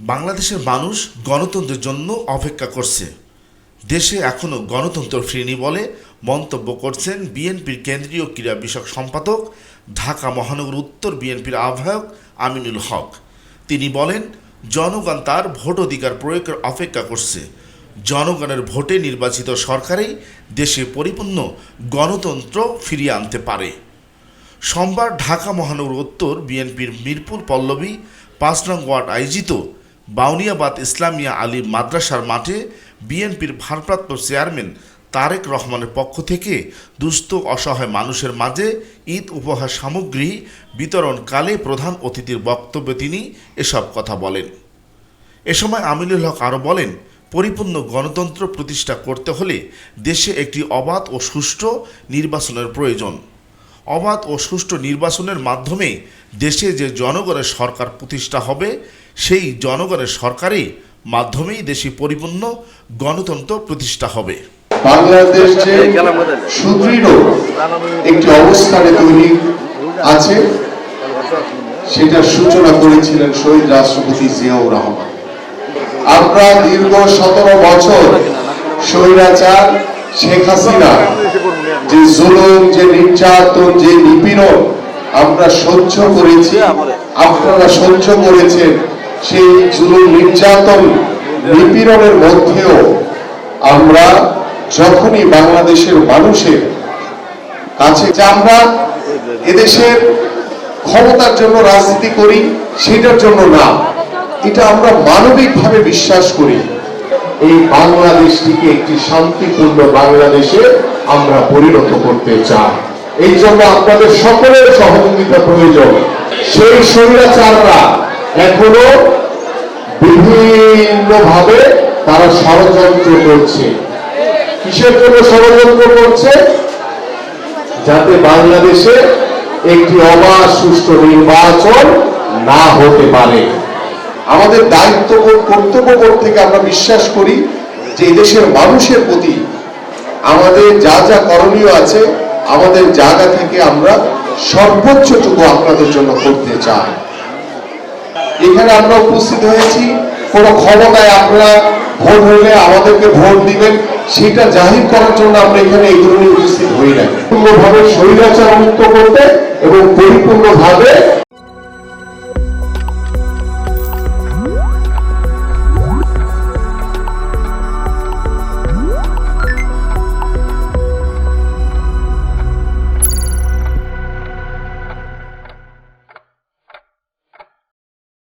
বাংলাদেশের মানুষ গণতন্ত্রের জন্য অপেক্ষা করছে। দেশে এখনও গণতন্ত্র ফিরেনি বলে মন্তব্য করছেন বিএনপির কেন্দ্রীয় ক্রীড়া বিষয়ক সম্পাদক, ঢাকা মহানগর উত্তর বিএনপির আহ্বায়ক আমিনুল হক। তিনি বলেন, জনগণ তার ভোট অধিকার প্রয়োগের অপেক্ষা করছে। জনগণের ভোটে নির্বাচিত সরকারই দেশে পরিপূর্ণ গণতন্ত্র ফিরিয়ে আনতে পারে। সোমবার ঢাকা মহানগর উত্তর বিএনপির মিরপুর পল্লবী, পাঁচ নং ওয়ার্ড আয়োজিত বাউনিয়াবাদ ইসলামিয়া আলী মাদ্রাসার মাঠে বিএনপির ভারপ্রাপ্ত চেয়ারম্যান তারেক রহমানের পক্ষ থেকে দুস্থ, অসহায় মানুষের মাঝে ঈদ উপহার সামগ্রী বিতরণকালে প্রধান অতিথির বক্তব্যে তিনি এসব কথা বলেন। এ সময় আমিনুল হক আরও বলেন, পরিপূর্ণ গণতন্ত্র প্রতিষ্ঠা করতে হলে দেশে একটি অবাধ ও সুষ্ঠু নির্বাচনের প্রয়োজন। অবাধ ও সুষ্ঠু নির্বাচনের মাধ্যমে দেশে যে জনগণের সরকার প্রতিষ্ঠা হবে সেই জনগণের সরকারই মাধ্যমেই দেশে পরিপূর্ণ গণতন্ত্র প্রতিষ্ঠা হবে। বাংলাদেশ যে সুদৃঢ় একটি অবস্থানে তৈরি আছে সেটার সূচনা করেছিলেন শহীদ রাষ্ট্রপতি জিয়াউর রহমান। আমরা দীর্ঘ সতেরো বছর স্বৈরাচার শেখ হাসিনা যে জুলুম যে নির্যাতন যে নিপীড়ন আমরা সহ্য করেছি আপনারা সহ্য করেছেন সেই জুলুম নির্যাতন নিপীড়নের মধ্যেও আমরা যখনই বাংলাদেশের মানুষের কাছে আমরা এদেশের ক্ষমতার জন্য রাজনীতি করি, সেটার জন্য না। এটা আমরা মানবিকভাবে বিশ্বাস করি। এই বাংলাদেশটিকে একটি শান্তিপূর্ণ বাংলাদেশে আমরা পরিণত করতে চাই। এই জন্য আপনাদের সকলের সহযোগিতা প্রয়োজন। সেই স্বৈরাচাররা এখনও বিভিন্ন ভাবে তারা ষড়যন্ত্র করছে। কিসের জন্য ষড়যন্ত্র করছে? যাতে বাংলাদেশে একটি অবাধ সুষ্ঠু নির্বাচন না হতে পারে। আমাদের দায়িত্ব কর্তব্য কর্তব্যবোধ থেকে আমরা বিশ্বাস করি যে এদেশের মানুষের প্রতি আমাদের যা যা করণীয় আছে, আমাদের জায়গা থেকে আমরা সর্বোচ্চটুকু আপনাদের জন্য করতে চাই। এখানে আমরা উপস্থিত হয়েছি। কোনো ক্ষমতায় আপনারা ভোট হলে আমাদেরকে ভোট দিবেন, সেটা জাহির করার জন্য আমরা এখানে এই ধরনের উপস্থিত হই না পূর্ণভাবে শরীরাচার মুক্ত করতে এবং পরিপূর্ণভাবে